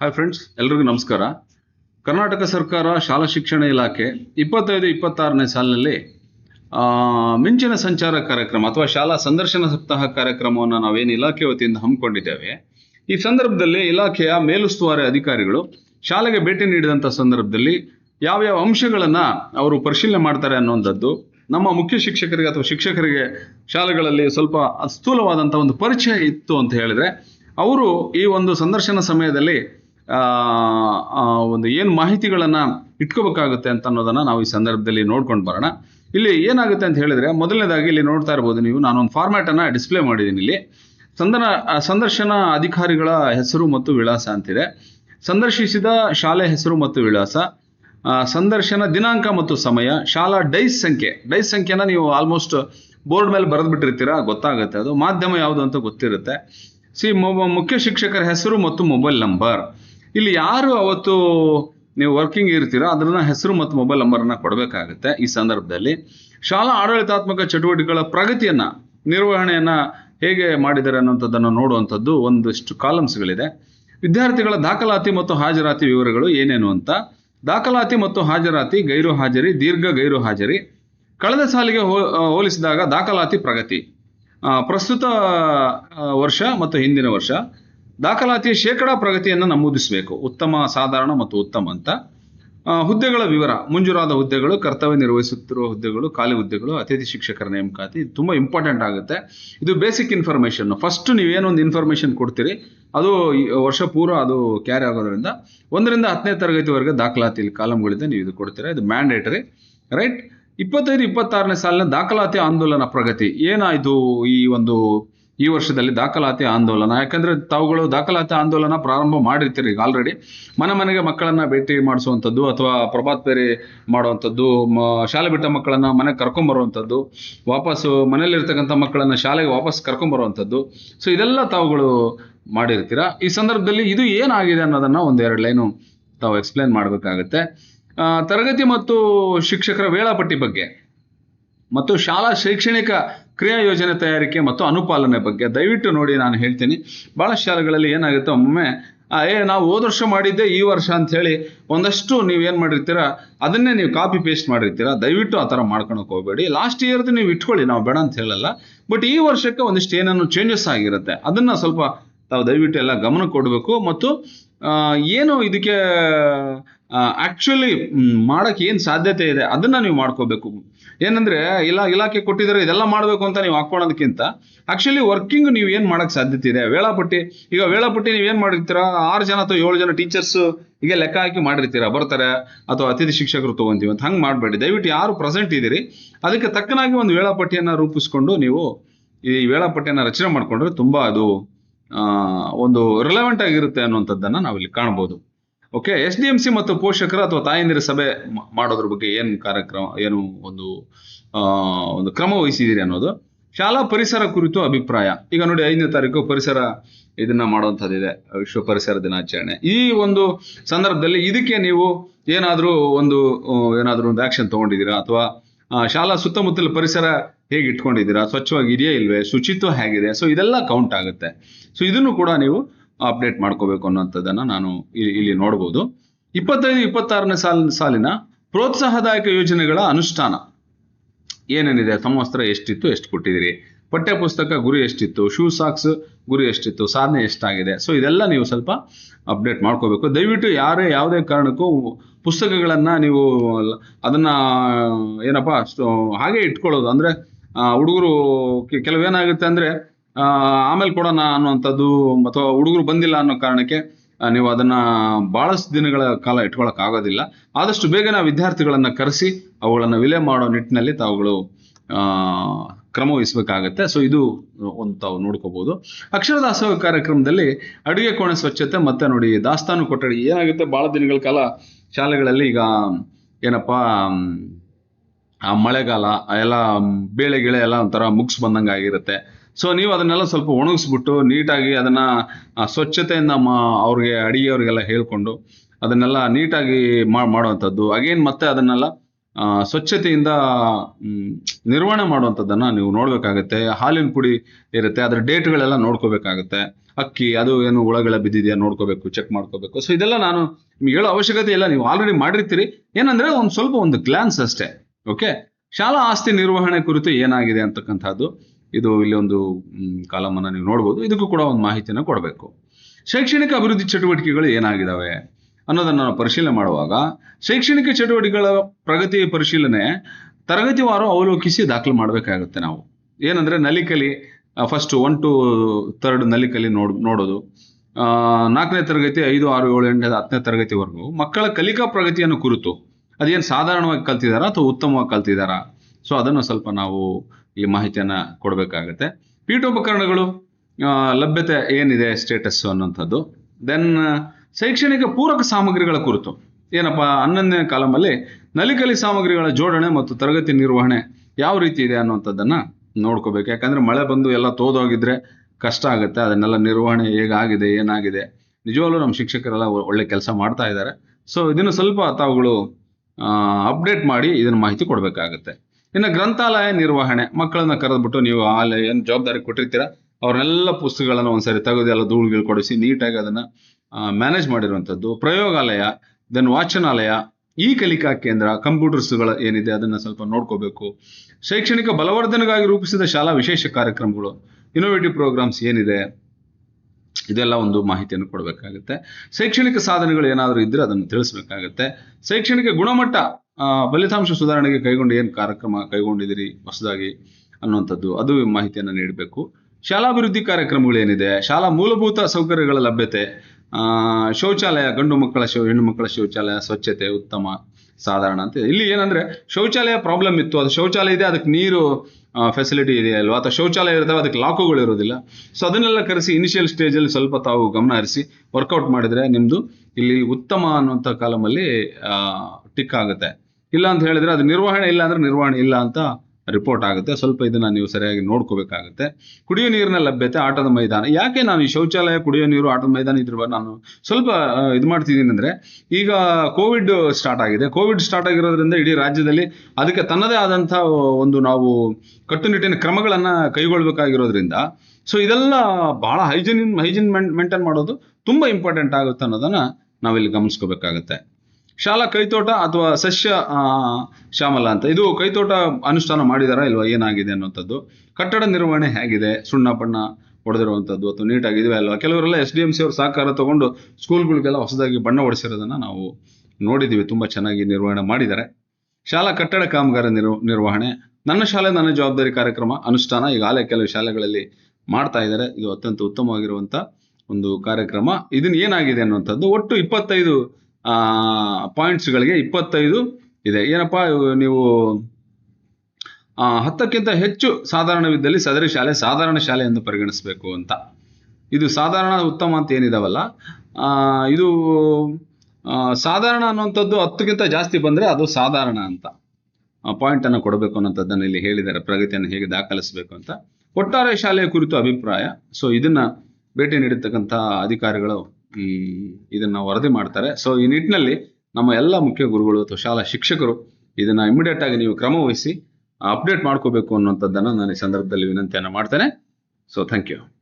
Hi friends ಎಲ್ರಿಗೂ ನಮಸ್ಕಾರ. ಕರ್ನಾಟಕ ಸರ್ಕಾರ ಶಾಲಾ ಶಿಕ್ಷಣ ಇಲಾಖೆ ಇಪ್ಪತ್ತೈದು, ಇಪ್ಪತ್ತಾರನೇ ಸಾಲಿನಲ್ಲಿ ಮಿಂಚಿನ ಸಂಚಾರ ಕಾರ್ಯಕ್ರಮ ಅಥವಾ ಶಾಲಾ ಸಂದರ್ಶನ ಸಪ್ತಾಹ ಕಾರ್ಯಕ್ರಮವನ್ನು ನಾವೇನು ಇಲಾಖೆ ವತಿಯಿಂದ ಹಮ್ಮಿಕೊಂಡಿದ್ದೇವೆ. ಈ ಸಂದರ್ಭದಲ್ಲಿ ಇಲಾಖೆಯ ಮೇಲುಸ್ತುವಾರಿ ಅಧಿಕಾರಿಗಳು ಶಾಲೆಗೆ ಭೇಟಿ ನೀಡಿದಂಥ ಸಂದರ್ಭದಲ್ಲಿ ಯಾವ್ಯಾವ ಅಂಶಗಳನ್ನು ಅವರು ಪರಿಶೀಲನೆ ಮಾಡ್ತಾರೆ ಅನ್ನುವಂಥದ್ದು ನಮ್ಮ ಮುಖ್ಯ ಶಿಕ್ಷಕರಿಗೆ ಅಥವಾ ಶಿಕ್ಷಕರಿಗೆ ಶಾಲೆಗಳಲ್ಲಿ ಸ್ವಲ್ಪ ಸ್ಥೂಲವಾದಂಥ ಒಂದು ಪರಿಚಯ ಇತ್ತು ಅಂತ ಹೇಳಿದ್ರೆ, ಅವರು ಈ ಒಂದು ಸಂದರ್ಶನ ಸಮಯದಲ್ಲಿ ಒಂದು ಏನು ಮಾಹಿತಿಗಳನ್ನು ಇಟ್ಕೋಬೇಕಾಗುತ್ತೆ ಅಂತ ಅನ್ನೋದನ್ನು ನಾವು ಈ ಸಂದರ್ಭದಲ್ಲಿ ನೋಡ್ಕೊಂಡು ಬರೋಣ. ಇಲ್ಲಿ ಏನಾಗುತ್ತೆ ಅಂತ ಹೇಳಿದ್ರೆ, ಮೊದಲನೇದಾಗಿ ಇಲ್ಲಿ ನೋಡ್ತಾ ಇರ್ಬೋದು ನೀವು, ನಾನೊಂದು ಫಾರ್ಮ್ಯಾಟನ್ನು ಡಿಸ್ಪ್ಲೇ ಮಾಡಿದ್ದೀನಿ ಇಲ್ಲಿ. ಸಂದನ ಸಂದರ್ಶನ ಅಧಿಕಾರಿಗಳ ಹೆಸರು ಮತ್ತು ವಿಳಾಸ ಅಂತಿದೆ. ಸಂದರ್ಶಿಸಿದ ಶಾಲೆ ಹೆಸರು ಮತ್ತು ವಿಳಾಸ. ಸಂದರ್ಶನ ದಿನಾಂಕ ಮತ್ತು ಸಮಯ, ಶಾಲಾ ಡೈಸ್ ಸಂಖ್ಯೆ. ಡೈಸ್ ಸಂಖ್ಯೆನ ನೀವು ಆಲ್ಮೋಸ್ಟ್ ಬೋರ್ಡ್ ಮೇಲೆ ಬರೆದು ಬಿಟ್ಟಿರ್ತೀರಾ ಗೊತ್ತಾಗುತ್ತೆ. ಅದು ಮಾಧ್ಯಮ ಯಾವುದು ಅಂತ ಗೊತ್ತಿರುತ್ತೆ. ಸಿ ಮುಖ್ಯ ಶಿಕ್ಷಕರ ಹೆಸರು ಮತ್ತು ಮೊಬೈಲ್ ನಂಬರ್ ಇಲ್ಲಿ ಯಾರು ಅವತ್ತು ನೀವು ವರ್ಕಿಂಗ್ ಇರ್ತೀರೋ ಅದನ್ನ ಹೆಸರು ಮತ್ತು ಮೊಬೈಲ್ ನಂಬರನ್ನ ಕೊಡಬೇಕಾಗುತ್ತೆ ಈ ಸಂದರ್ಭದಲ್ಲಿ. ಶಾಲಾ ಆಡಳಿತಾತ್ಮಕ ಚಟುವಟಿಕೆಗಳ ಪ್ರಗತಿಯನ್ನ, ನಿರ್ವಹಣೆಯನ್ನ ಹೇಗೆ ಮಾಡಿದ್ದಾರೆ ಅನ್ನೋಂಥದ್ದನ್ನು ನೋಡುವಂಥದ್ದು ಒಂದಿಷ್ಟು ಕಾಲಮ್ಸ್ಗಳಿದೆ ವಿದ್ಯಾರ್ಥಿಗಳ ದಾಖಲಾತಿ ಮತ್ತು ಹಾಜರಾತಿ ವಿವರಗಳು ಏನೇನು ಅಂತ. ದಾಖಲಾತಿ ಮತ್ತು ಹಾಜರಾತಿ, ಗೈರು ಹಾಜರಿ, ದೀರ್ಘ ಗೈರು ಹಾಜರಿ. ಕಳೆದ ಸಾಲಿಗೆ ಹೋಲಿಸಿದಾಗ ದಾಖಲಾತಿ ಪ್ರಗತಿ. ಪ್ರಸ್ತುತ ವರ್ಷ ಮತ್ತು ಹಿಂದಿನ ವರ್ಷ. ದಾಖಲಾತಿಯ ಶೇಕಡಾ ಪ್ರಗತಿಯನ್ನು ನಮೂದಿಸಬೇಕು. ಉತ್ತಮ, ಸಾಧಾರಣ ಮತ್ತು ಉತ್ತಮ ಅಂತ. ಹುದ್ದೆಗಳ ವಿವರ. ಮುಂಜೂರಾದ ಹುದ್ದೆಗಳು, ಕರ್ತವ್ಯ ನಿರ್ವಹಿಸುತ್ತಿರುವ ಹುದ್ದೆಗಳು, ಖಾಲಿ ಹುದ್ದೆಗಳು, ಅತಿಥಿ ಶಿಕ್ಷಕರ ನೇಮಕಾತಿ ತುಂಬ ಇಂಪಾರ್ಟೆಂಟ್ ಆಗುತ್ತೆ. ಇದು ಬೇಸಿಕ್ ಇನ್ಫಾರ್ಮೇಷನ್ ಫಸ್ಟ್ ನೀವೇನೊಂದು ಇನ್ಫಾರ್ಮೇಷನ್ ಕೊಡ್ತೀರಿ, ಅದು ವರ್ಷ ಪೂರ ಅದು ಕ್ಯಾರಿ ಆಗೋದ್ರಿಂದ ಒಂದರಿಂದ ಹತ್ತನೇ ತರಗತಿವರೆಗೆ ದಾಖಲಾತಿ ಕಾಲಂಗಳಿಂದ ನೀವು ಇದು ಕೊಡ್ತೀರಾ. ಇದು ಮ್ಯಾಂಡೇಟರಿ ರೈಟ್ ಇಪ್ಪತ್ತೈದು, ಇಪ್ಪತ್ತಾರನೇ ಸಾಲಿನ ದಾಖಲಾತಿ ಆಂದೋಲನ ಪ್ರಗತಿ. ಏನಾಯಿತು ಈ ಒಂದು ಈ ವರ್ಷದಲ್ಲಿ ದಾಖಲಾತಿ ಆಂದೋಲನ. ಯಾಕಂದ್ರೆ ತಾವುಗಳು ದಾಖಲಾತಿ ಆಂದೋಲನ ಪ್ರಾರಂಭ ಮಾಡಿರ್ತೀರಿ ಈಗ ಆಲ್ರೆಡಿ ಮನೆ ಮನೆಗೆ ಮಕ್ಕಳನ್ನ ಭೇಟಿ ಮಾಡಿಸುವಂಥದ್ದು ಅಥವಾ ಪ್ರಭಾತ್ ಪೇರಿ ಮಾಡುವಂಥದ್ದು ಶಾಲೆ ಬಿಟ್ಟ ಮಕ್ಕಳನ್ನ ಮನೆಗೆ ಕರ್ಕೊಂಬರುವಂಥದ್ದು ವಾಪಸ್ಸು ಮನೆಯಲ್ಲಿರ್ತಕ್ಕಂಥ ಮಕ್ಕಳನ್ನ ಶಾಲೆಗೆ ವಾಪಸ್ ಕರ್ಕೊಂಬರುವಂಥದ್ದು ಸೊ ಇದೆಲ್ಲ ತಾವುಗಳು ಮಾಡಿರ್ತೀರಾ? ಈ ಸಂದರ್ಭದಲ್ಲಿ ಇದು ಏನಾಗಿದೆ ಅನ್ನೋದನ್ನ ಎರಡು ಲೈನು ತಾವು ಎಕ್ಸ್ಪ್ಲೇನ್ ಮಾಡಬೇಕಾಗುತ್ತೆ. ತರಗತಿ ಮತ್ತು ಶಿಕ್ಷಕರ ವೇಳಾಪಟ್ಟಿ ಬಗ್ಗೆ. ಮತ್ತು ಶಾಲಾ ಶೈಕ್ಷಣಿಕ ಕ್ರಿಯಾ ಯೋಜನೆ ತಯಾರಿಕೆ ಮತ್ತು ಅನುಪಾಲನೆ ಬಗ್ಗೆ ದಯವಿಟ್ಟು ನೋಡಿ ನಾನು ಹೇಳ್ತೀನಿ. ಭಾಳ ಶಾಲೆಗಳಲ್ಲಿ ಏನಾಗುತ್ತೆ ಒಮ್ಮೆ ಆ, ಏ ನಾವು ಹೋದ ವರ್ಷ ಮಾಡಿದ್ದೆ ಈ ವರ್ಷ ಅಂತ ಹೇಳಿ ಒಂದಷ್ಟು ನೀವೇನು ಮಾಡಿರ್ತೀರಾ ಅದನ್ನೇ ನೀವು ಕಾಪಿ ಪೇಸ್ಟ್ ಮಾಡಿರ್ತೀರಾ ದಯವಿಟ್ಟು ಆ ಥರ ಮಾಡ್ಕೊಳಕ್ಕೆ ಹೋಗಬೇಡಿ. ಲಾಸ್ಟ್ ಇಯರ್ದು ನೀವು ಇಟ್ಕೊಳ್ಳಿ ನಾವು ಬೇಡ ಅಂತ ಹೇಳಲ್ಲ. ಬಟ್ ಈ ವರ್ಷಕ್ಕೆ ಒಂದಿಷ್ಟು ಏನೇನು ಚೇಂಜಸ್ ಆಗಿರುತ್ತೆ. ಅದನ್ನು ಸ್ವಲ್ಪ ತಾವು ದಯವಿಟ್ಟು ಎಲ್ಲ ಗಮನ ಕೊಡಬೇಕು. ಮತ್ತು ಏನು ಇದಕ್ಕೆ ಆಕ್ಚುಲಿ ಮಾಡೋಕ್ಕೆ ಏನು ಸಾಧ್ಯತೆ ಇದೆ? ಅದನ್ನ ನೀವು ಮಾಡ್ಕೋಬೇಕು. ಏನಂದ್ರೆ ಇಲ್ಲ ಇಲಾಖೆ ಕೊಟ್ಟಿದ್ದಾರೆ ಇದೆಲ್ಲ ಮಾಡಬೇಕು ಅಂತ ನೀವು ಹಾಕ್ಕೊಳೋದಕ್ಕಿಂತ ಆಕ್ಚುಲಿ ವರ್ಕಿಂಗ್ ನೀವು ಏನು ಮಾಡಕ್ ಸಾಧ್ಯತೆ ಇದೆ? ವೇಳಾಪಟ್ಟಿ, ಈಗ ವೇಳಾಪಟ್ಟಿ ನೀವು ಏನು ಮಾಡಿರ್ತೀರಾ? ಆರು ಜನ ಅಥವಾ ಏಳು ಜನ ಟೀಚರ್ಸ್ ಈಗ ಲೆಕ್ಕ ಹಾಕಿ ಮಾಡಿರ್ತೀರಾ? ಬರ್ತಾರೆ, ಅಥವಾ ಅತಿಥಿ ಶಿಕ್ಷಕರು ತಗೊಂತೀವಿ ಅಂತ. ಹಂಗೆ ಮಾಡಬೇಡಿ. ದಯವಿಟ್ಟು ಯಾರು ಪ್ರೆಸೆಂಟ್ ಇದ್ದೀರಿ, ಅದಕ್ಕೆ ತಕ್ಕನಾಗಿ ಒಂದು ವೇಳಾಪಟ್ಟಿಯನ್ನು ರೂಪಿಸ್ಕೊಂಡು ನೀವು ಈ ವೇಳಾಪಟ್ಟಿಯನ್ನು ರಚನೆ ಮಾಡಿಕೊಂಡ್ರೆ ತುಂಬಾ ಅದು ಒಂದು ರಿಲೆವೆಂಟ್ ಆಗಿರುತ್ತೆ ಅನ್ನುವಂಥದ್ದನ್ನ ನಾವಿಲ್ಲಿ ಕಾಣಬಹುದು okay S D M C ಮತ್ತು ಪೋಷಕರ ಅಥವಾ ತಾಯಂದಿರ ಸಭೆ ಮಾಡೋದ್ರ ಬಗ್ಗೆ ಏನು ಕಾರ್ಯಕ್ರಮ, ಏನು ಒಂದು ಒಂದು ಕ್ರಮ ವಹಿಸಿದ್ದೀರಿ ಅನ್ನೋದು. ಶಾಲಾ ಪರಿಸರ ಕುರಿತು ಅಭಿಪ್ರಾಯ. ಈಗ ನೋಡಿ, ಐದನೇ ತಾರೀಕು ಪರಿಸರ ಇದನ್ನ ಮಾಡುವಂಥದ್ದಿದೆ, ವಿಶ್ವ ಪರಿಸರ ದಿನಾಚರಣೆ. ಈ ಒಂದು ಸಂದರ್ಭದಲ್ಲಿ ಇದಕ್ಕೆ ನೀವು ಏನಾದರೂ ಒಂದು ಏನಾದರೂ ಒಂದು ಆಕ್ಷನ್ ತಗೊಂಡಿದ್ದೀರಾ? ಅಥವಾ ಶಾಲಾ ಸುತ್ತಮುತ್ತಲ ಪರಿಸರ ಹೇಗೆ ಇಟ್ಕೊಂಡಿದ್ದೀರಾ ಸ್ವಚ್ಛವಾಗಿ ಇದೆಯಾ ಇಲ್ವೇ? ಶುಚಿತ್ವ ಹೇಗಿದೆ? ಸೊ ಇದೆಲ್ಲ ಕೌಂಟ್ ಆಗುತ್ತೆ. ಸೊ ಇದನ್ನು ಕೂಡ ನೀವು ಅಪ್ಡೇಟ್ ಮಾಡ್ಕೋಬೇಕು ಅನ್ನೋಂಥದ್ದನ್ನು ನಾನು ಇಲ್ಲಿ ನೋಡ್ಬೋದು. ಇಪ್ಪತ್ತೈದು, ಇಪ್ಪತ್ತಾರನೇ ಸಾಲ, ಸಾಲಿನ ಪ್ರೋತ್ಸಾಹದಾಯಕ ಯೋಜನೆಗಳ ಅನುಷ್ಠಾನ. ಏನೇನಿದೆ? ಸಮವಸ್ತ್ರ ಎಷ್ಟಿತ್ತು? ಎಷ್ಟು ಕೊಟ್ಟಿದ್ದೀರಿ? ಪಠ್ಯ ಪುಸ್ತಕ ಗುರಿ ಎಷ್ಟಿತ್ತು? ಶೂ ಸಾಕ್ಸ್ ಗುರಿ ಎಷ್ಟಿತ್ತು? ಸಾಧನೆ ಎಷ್ಟಾಗಿದೆ? ಸೊ ಇದೆಲ್ಲ ನೀವು ಸ್ವಲ್ಪ ಅಪ್ಡೇಟ್ ಮಾಡ್ಕೋಬೇಕು. ದಯವಿಟ್ಟು ಯಾರೇ ಯಾವುದೇ ಕಾರಣಕ್ಕೂ ಪುಸ್ತಕಗಳನ್ನು ನೀವು ಅದನ್ನು, ಏನಪ್ಪ ಹಾಗೆ ಇಟ್ಕೊಳ್ಳೋದು. ಅಂದ್ರೆ ಹುಡುಗರು ಕೆಲವೇನಾಗುತ್ತೆ ಅಂದ್ರೆ ಆಮೇಲೆ ಕೊಡೋಣ ಅನ್ನುವಂಥದ್ದು ಅಥವಾ ಹುಡುಗರು ಬಂದಿಲ್ಲ ಅನ್ನೋ ಕಾರಣಕ್ಕೆ ನೀವು ಅದನ್ನ ಬಹಳಷ್ಟು ದಿನಗಳ ಕಾಲ ಇಟ್ಕೊಳಕ್ ಆಗೋದಿಲ್ಲ. ಆದಷ್ಟು ಬೇಗನೆ ವಿದ್ಯಾರ್ಥಿಗಳನ್ನ ಕರೆಸಿ, ಅವುಗಳನ್ನು ವಿಲೆ ಮಾಡೋ ನಿಟ್ಟಿನಲ್ಲಿ ತಾವುಗಳು ಕ್ರಮ ವಹಿಸಬೇಕಾಗತ್ತೆ. ಸೊ ಇದು ಒಂದು ತಾವು ನೋಡ್ಕೋಬಹುದು ಅಕ್ಷರ ದಾಸೋಹ ಕಾರ್ಯಕ್ರಮದಲ್ಲಿ ಅಡುಗೆ ಕೋಣೆ ಸ್ವಚ್ಛತೆ ಮತ್ತೆ ನೋಡಿ ದಾಸ್ತಾನು ಕೊಠಡಿ ಏನಾಗುತ್ತೆ? ಬಹಳ ದಿನಗಳ ಕಾಲ ಶಾಲೆಗಳಲ್ಲಿ ಈಗ ಏನಪ್ಪಾ ಆ ಮಳೆಗಾಲ ಎಲ್ಲ ಬೇಳೆ ಗಿಳೆ ಎಲ್ಲ ಒಂಥರ ಮುಗ್ಸ್ ಬಂದಂಗೆ ಆಗಿರುತ್ತೆ ಸೊ ನೀವು ಅದನ್ನೆಲ್ಲ ಸ್ವಲ್ಪ ಒಣಗಿಸ್ಬಿಟ್ಟು ನೀಟಾಗಿ ಅದನ್ನು ಸ್ವಚ್ಛತೆಯಿಂದ ಮಾ, ಅವ್ರಿಗೆ ಅಡಿಗೆಯವ್ರಿಗೆಲ್ಲ ಹೇಳ್ಕೊಂಡು ಅದನ್ನೆಲ್ಲ ನೀಟಾಗಿ ಮಾ, ಮಾಡುವಂಥದ್ದು. ಅಗೇನ್ ಮತ್ತೆ ಅದನ್ನೆಲ್ಲ ಸ್ವಚ್ಛತೆಯಿಂದ ನಿರ್ವಹಣೆ ಮಾಡುವಂಥದ್ದನ್ನು ನೀವು ನೋಡಬೇಕಾಗತ್ತೆ. ಹಾಲಿನ ಪುಡಿ ಇರುತ್ತೆ, ಅದರ ಡೇಟ್ಗಳೆಲ್ಲ ನೋಡ್ಕೋಬೇಕಾಗತ್ತೆ. ಅಕ್ಕಿ, ಅದು ಏನು ಹುಳಗಳ ಬಿದ್ದಿದೆಯಾ ನೋಡ್ಕೋಬೇಕು, ಚೆಕ್ ಮಾಡ್ಕೋಬೇಕು. ಸೊ ಇದೆಲ್ಲ ನಾನು ನಿಮ್ಗೆ ಹೇಳೋ ಅವಶ್ಯಕತೆ ಇಲ್ಲ. ನೀವು ಆಲ್ರೆಡಿ ಮಾಡಿರ್ತೀರಿ. ಏನಂದ್ರೆ ಒಂದು ಸ್ವಲ್ಪ ಒಂದು ಗ್ಲಾನ್ಸ್ ಅಷ್ಟೇ ಓಕೆ ಶಾಲಾ ಆಸ್ತಿ ನಿರ್ವಹಣೆ ಕುರಿತು ಏನಾಗಿದೆ ಅಂತಕ್ಕಂಥದ್ದು. ಇದು ಇಲ್ಲಿ ಒಂದು ಕಾಲಮನ್ನು ನೀವು ನೋಡ್ಬೋದು. ಇದಕ್ಕೂ ಕೂಡ ಒಂದು ಮಾಹಿತಿಯನ್ನು ಕೊಡಬೇಕು. ಶೈಕ್ಷಣಿಕ ಅಭಿವೃದ್ಧಿ ಚಟುವಟಿಕೆಗಳು ಏನಾಗಿದ್ದಾವೆ ಅನ್ನೋದನ್ನು ನಾವು ಪರಿಶೀಲನೆ ಮಾಡುವಾಗ, ಶೈಕ್ಷಣಿಕ ಚಟುವಟಿಕೆಗಳ ಪ್ರಗತಿ ಪರಿಶೀಲನೆ ತರಗತಿವಾರು ಅವಲೋಕಿಸಿ ದಾಖಲು ಮಾಡಬೇಕಾಗುತ್ತೆ ನಾವು. ಏನಂದ್ರೆ Nalikali first one two third Nalikali ನೋಡ್, ನೋಡೋದು. ನಾಲ್ಕನೇ ತರಗತಿ, ಐದು, ಆರು, ಏಳು, ಎಂಟು, ಹತ್ತನೇ ತರಗತಿವರೆಗೂ ಮಕ್ಕಳ ಕಲಿಕಾ ಪ್ರಗತಿಯನ್ನು ಕುರಿತು, ಅದೇನು ಸಾಧಾರಣವಾಗಿ ಕಲ್ತಿದ್ದಾರಾ ಅಥವಾ ಉತ್ತಮವಾಗಿ ಕಲ್ತಿದಾರಾ? ಸೊ ಅದನ್ನು ಸ್ವಲ್ಪ ನಾವು ಇಲ್ಲಿ ಮಾಹಿತಿಯನ್ನ ಕೊಡಬೇಕಾಗತ್ತೆ. ಪೀಠೋಪಕರಣಗಳು ಲಭ್ಯತೆ ಏನಿದೆ ಸ್ಟೇಟಸ್ ಅನ್ನುವಂಥದ್ದು. ದೆನ್ ಶೈಕ್ಷಣಿಕ ಪೂರಕ ಸಾಮಗ್ರಿಗಳ ಕುರಿತು. ಏನಪ್ಪ, ಹನ್ನೊಂದನೇ ಕಾಲಮಲ್ಲಿ ನಲಿಕಲಿ ಸಾಮಗ್ರಿಗಳ ಜೋಡಣೆ ಮತ್ತು ತರಗತಿ ನಿರ್ವಹಣೆ ಯಾವ ರೀತಿ ಇದೆ ಅನ್ನುವಂಥದ್ದನ್ನ ನೋಡ್ಕೋಬೇಕು. ಯಾಕಂದ್ರೆ ಮಳೆ ಬಂದು ಎಲ್ಲ ತೋದೋಗಿದ್ರೆ ಕಷ್ಟ ಆಗುತ್ತೆ, ಅದನ್ನೆಲ್ಲ ನಿರ್ವಹಣೆ ಹೇಗಾಗಿದೆ, ಏನಾಗಿದೆ. ನಿಜವಾಗ್ಲೂ ನಮ್ಮ ಶಿಕ್ಷಕರೆಲ್ಲ ಒಳ್ಳೆ ಕೆಲಸ ಮಾಡ್ತಾ ಇದ್ದಾರೆ. ಸೊ ಇದನ್ನು ಸ್ವಲ್ಪ ತಾವುಗಳು ಅಪ್ಡೇಟ್ ಮಾಡಿ ಇದನ್ನು ಮಾಹಿತಿ ಕೊಡಬೇಕಾಗುತ್ತೆ. ಇನ್ನು ಗ್ರಂಥಾಲಯ ನಿರ್ವಹಣೆ. ಮಕ್ಕಳನ್ನ ಕರೆದ್ಬಿಟ್ಟು ನೀವು ಅಲ್ಲಿ ಏನು ಜವಾಬ್ದಾರಿ ಕೊಟ್ಟಿರ್ತೀರ? ಅವ್ರನ್ನೆಲ್ಲ ಪುಸ್ತಕಗಳನ್ನು ಒಂದ್ಸರಿ ತೆಗೆದು ಎಲ್ಲ ಧೂಳುಗಳು ಕೊಡಿಸಿ ನೀಟಾಗಿ ಅದನ್ನ ಮ್ಯಾನೇಜ್ ಮಾಡಿರುವಂಥದ್ದು. ಪ್ರಯೋಗಾಲಯ ದೆನ್ ವಾಚನಾಲಯ, ಈ ಕಲಿಕಾ ಕೇಂದ್ರ, ಕಂಪ್ಯೂಟರ್ಸ್ಗಳ ಏನಿದೆ ಅದನ್ನ ಸ್ವಲ್ಪ ನೋಡ್ಕೋಬೇಕು. ಶೈಕ್ಷಣಿಕ ಬಲವರ್ಧನೆಗಾಗಿ ರೂಪಿಸಿದ ಶಾಲಾ ವಿಶೇಷ ಕಾರ್ಯಕ್ರಮಗಳು ಇನೋವೇಟಿವ್ ಪ್ರೋಗ್ರಾಮ್ಸ್ ಏನಿದೆ, ಇದೆಲ್ಲ ಒಂದು ಮಾಹಿತಿಯನ್ನು ಕೊಡಬೇಕಾಗುತ್ತೆ. ಶೈಕ್ಷಣಿಕ ಸಾಧನೆಗಳು ಏನಾದರೂ ಇದ್ದರೆ ಅದನ್ನು ತಿಳಿಸ್ಬೇಕಾಗುತ್ತೆ. ಶೈಕ್ಷಣಿಕ ಗುಣಮಟ್ಟ ಫಲಿತಾಂಶ ಸುಧಾರಣೆಗೆ ಕೈಗೊಂಡು ಏನು ಕಾರ್ಯಕ್ರಮ ಕೈಗೊಂಡಿದ್ದೀರಿ ಹೊಸದಾಗಿ ಅನ್ನುವಂಥದ್ದು ಅದು ಮಾಹಿತಿಯನ್ನು ನೀಡಬೇಕು. ಶಾಲಾಭಿವೃದ್ಧಿ ಕಾರ್ಯಕ್ರಮಗಳು ಏನಿದೆ ಶಾಲಾ ಮೂಲಭೂತ ಸೌಕರ್ಯಗಳ ಲಭ್ಯತೆ ಶೌಚಾಲಯ, ಗಂಡು ಮಕ್ಕಳ ಶೌ, ಹೆಣ್ಣು ಮಕ್ಕಳ ಶೌಚಾಲಯ ಸ್ವಚ್ಛತೆ ಉತ್ತಮ, ಸಾಧಾರಣ ಅಂತ. ಇಲ್ಲಿ ಏನಂದ್ರೆ ಶೌಚಾಲಯ ಪ್ರಾಬ್ಲಮ್ ಇತ್ತು. ಅದು ಶೌಚಾಲಯ ಇದೆ, ಅದಕ್ಕೆ ನೀರು ಫೆಸಿಲಿಟಿ ಇದೆ ಅಲ್ವಾ? ಅಥವಾ ಶೌಚಾಲಯ ಇರ್ತವೆ ಅದಕ್ಕೆ ಲಾಕುಗಳು ಇರೋದಿಲ್ಲ ಸೊ ಅದನ್ನೆಲ್ಲ ಕರೆಸಿ ಇನಿಷಿಯಲ್ ಸ್ಟೇಜಲ್ಲಿ ಸ್ವಲ್ಪ ತಾವು ಗಮನ ಹರಿಸಿ ವರ್ಕೌಟ್ ಮಾಡಿದ್ರೆ ನಿಮ್ಮದು ಇಲ್ಲಿ ಉತ್ತಮ ಅನ್ನುವಂಥ ಕಾಲಮಲ್ಲಿ ಟಿಕ್ ಆಗುತ್ತೆ. ಇಲ್ಲ ಅಂತ ಹೇಳಿದ್ರೆ ಅದು ನಿರ್ವಹಣೆ ಇಲ್ಲ ಅಂದ್ರೆ ನಿರ್ವಹಣೆ ಇಲ್ಲ ಅಂತ ರಿಪೋರ್ಟ್ ಆಗುತ್ತೆ. ಸ್ವಲ್ಪ ಇದನ್ನ ನೀವು ಸರಿಯಾಗಿ ನೋಡ್ಕೋಬೇಕಾಗುತ್ತೆ. ಕುಡಿಯೋ ನೀರಿನ ಲಭ್ಯತೆ ಆಟದ ಮೈದಾನ. ಯಾಕೆ ನಾನು ಈ ಶೌಚಾಲಯ, ಕುಡಿಯೋ ನೀರು, ಆಟದ ಮೈದಾನ ಇದ್ರ ನಾನು ಸ್ವಲ್ಪ ಇದು ಮಾಡ್ತಿದ್ದೀನಿ ಅಂದ್ರೆ ಈಗ ಕೋವಿಡ್ ಸ್ಟಾರ್ಟ್ ಆಗಿದೆ. ಕೋವಿಡ್ ಸ್ಟಾರ್ಟ್ ಆಗಿರೋದ್ರಿಂದ ಇಡೀ ರಾಜ್ಯದಲ್ಲಿ ಅದಕ್ಕೆ ತನ್ನದೇ ಆದಂಥ ಒಂದು ನಾವು ಕಟ್ಟುನಿಟ್ಟಿನ ಕ್ರಮಗಳನ್ನ ಕೈಗೊಳ್ಬೇಕಾಗಿರೋದ್ರಿಂದ ಸೊ ಇದೆಲ್ಲ ಬಹಳ ಹೈಜಿನ್ ಹೈಜಿನ್ ಮೇಂಟೈನ್ ಮಾಡೋದು ತುಂಬಾ ಇಂಪಾರ್ಟೆಂಟ್ ಆಗುತ್ತೆ ಅನ್ನೋದನ್ನ ನಾವಿಲ್ಲಿ ಗಮನಿಸ್ಕೋಬೇಕಾಗತ್ತೆ. ಶಾಲಾ ಕೈತೋಟ ಅಥವಾ ಸಸ್ಯ ಶ್ಯಾಮಲ ಅಂತ. ಇದು ಕೈತೋಟ ಅನುಷ್ಠಾನ ಮಾಡಿದಾರಾ ಇಲ್ವಾ? ಏನಾಗಿದೆ ಅನ್ನುವಂಥದ್ದು. ಕಟ್ಟಡ ನಿರ್ವಹಣೆ ಹೇಗಿದೆ? ಸುಣ್ಣ ಬಣ್ಣ ಹೊಡೆದಿರುವಂಥದ್ದು ಅಥವಾ ನೀಟಾಗಿ ಇದೆಯಾ ಅಲ್ವಾ? ಕೆಲವರೆಲ್ಲ ಎಸ್ ಡಿ ಎಂ ಸಿ ಅವ್ರ ಸಹಕಾರ ತಗೊಂಡು ಸ್ಕೂಲ್ಗಳಿಗೆಲ್ಲ ಹೊಸದಾಗಿ ಬಣ್ಣ ಹೊಡೆಸಿರೋದನ್ನ ನಾವು ನೋಡಿದ್ದೀವಿ ತುಂಬ ಚೆನ್ನಾಗಿ ನಿರ್ವಹಣೆ ಮಾಡಿದ್ದಾರೆ ಶಾಲಾ ಕಟ್ಟಡ ಕಾಮಗಾರಿ ನಿರ್ವ, ನಿರ್ವಹಣೆ. ನನ್ನ ಶಾಲೆ ನನ್ನ ಜವಾಬ್ದಾರಿ ಕಾರ್ಯಕ್ರಮ ಅನುಷ್ಠಾನ. ಈಗಾಗಲೇ ಕೆಲವು ಶಾಲೆಗಳಲ್ಲಿ ಮಾಡ್ತಾ ಇದ್ದಾರೆ ಇದು ಅತ್ಯಂತ ಉತ್ತಮವಾಗಿರುವಂತ ಒಂದು ಕಾರ್ಯಕ್ರಮ. ಇದನ್ನ ಏನಾಗಿದೆ ಅನ್ನುವಂಥದ್ದು. ಒಟ್ಟು ಇಪ್ಪತ್ತೈದು ಪಾಯಿಂಟ್ಸ್ಗಳಿಗೆ ಇಪ್ಪತ್ತೈದು ಇದೆ. ಏನಪ್ಪಾ ನೀವು ಹತ್ತಕ್ಕಿಂತ ಹೆಚ್ಚು ಸಾಧಾರಣವಿದ್ದಲ್ಲಿ ಸದರಿ ಶಾಲೆ ಸಾಧಾರಣ ಶಾಲೆ ಎಂದು ಪರಿಗಣಿಸಬೇಕು ಅಂತ. ಇದು ಸಾಧಾರಣ ಉತ್ತಮ ಅಂತ ಏನಿದಾವಲ್ಲ ಇದು ಸಾಧಾರಣ ಅನ್ನುವಂಥದ್ದು ಹತ್ತಕ್ಕಿಂತ ಜಾಸ್ತಿ ಬಂದ್ರೆ ಅದು ಸಾಧಾರಣ ಅಂತ. ಪಾಯಿಂಟ್ ಅನ್ನು ಕೊಡಬೇಕು ಅನ್ನೋಂಥದ್ದನ್ನು ಇಲ್ಲಿ ಹೇಳಿದ್ದಾರೆ. ಪ್ರಗತಿಯನ್ನು ಹೇಗೆ ದಾಖಲಿಸಬೇಕು ಅಂತ. ಒಟ್ಟಾರೆ ಶಾಲೆಯ ಕುರಿತು ಅಭಿಪ್ರಾಯ. ಸೊ ಇದನ್ನ ಭೇಟಿ ನೀಡಿರ್ತಕ್ಕಂಥ ಅಧಿಕಾರಿಗಳು ಇದನ್ನ ವರದಿ ಮಾಡ್ತಾರೆ. ಸೊ ಈ ನಿಟ್ಟಿನಲ್ಲಿ ನಮ್ಮ ಎಲ್ಲ ಮುಖ್ಯ ಗುರುಗಳು ಅಥವಾ ಶಾಲಾ ಶಿಕ್ಷಕರು ಇದನ್ನ ಇಮಿಡಿಯೇಟ್ ಆಗಿ ನೀವು ಕ್ರಮ ವಹಿಸಿ, ಅಪ್ಡೇಟ್ ಮಾಡ್ಕೋಬೇಕು ಅನ್ನುವಂಥದ್ದನ್ನು ನಾನು ಈ ಸಂದರ್ಭದಲ್ಲಿ ವಿನಂತಿಯನ್ನು ಮಾಡ್ತೇನೆ. So thank you